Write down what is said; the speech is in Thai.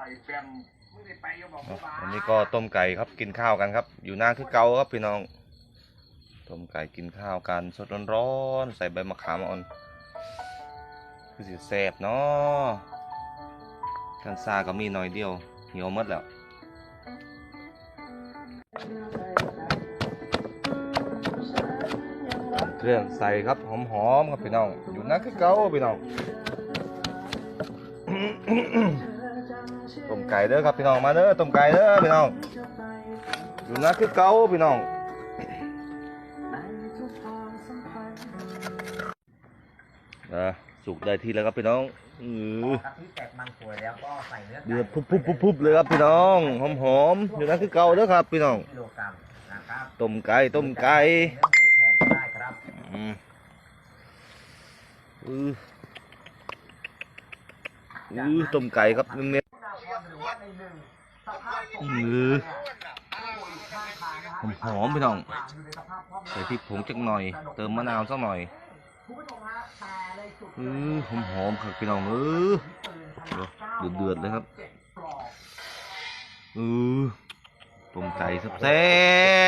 วันนี้ก็ต้มไก่ครับกินข้าวกันครับ อยู่หน้าคือเก่าครับพี่น้อง ต้มไก่กินข้าวกันสดร้อนๆใส่ใบมะขามอ่อน คือสิแซ่บเนาะกันซาก็มีหน่อยเดียวเหี่ยวหมดแล้วเครื่องใส่ครับหอมๆครับพี่น้อง อยู่หน้าคือเก่าพี่น้อง ต้มไก่เด้อครับพี่น้องมาเด้อต้มไก่เด้อพี่น้องอยู่น้าคือเก่าพี่น้องเออสุกได้ที่แล้วครับพี่น้องอือกะทิแตกมันสวยแล้วก็ใส่เนื้อเดือดพุบพุบพุบพุบเลยครับพี่น้องหอมหอมๆอยู่น้าคือเก่าเด้อครับพี่น้องต้มไก่ต้มไก่อืมอือต้มไก่ครับเนื้อ หรือว่าในหนึ่งส ภาพศพๆอือหอมพี่น้อง ใส่พริกผงจักหน่อย เติมมะนาวสักหน่อยคุณผู้ชมฮะแต่ในจุดอือหอมหอมครับพี่น้องเออเดือดเดือดเลยครับเอกอือต้มไก่แซ่บ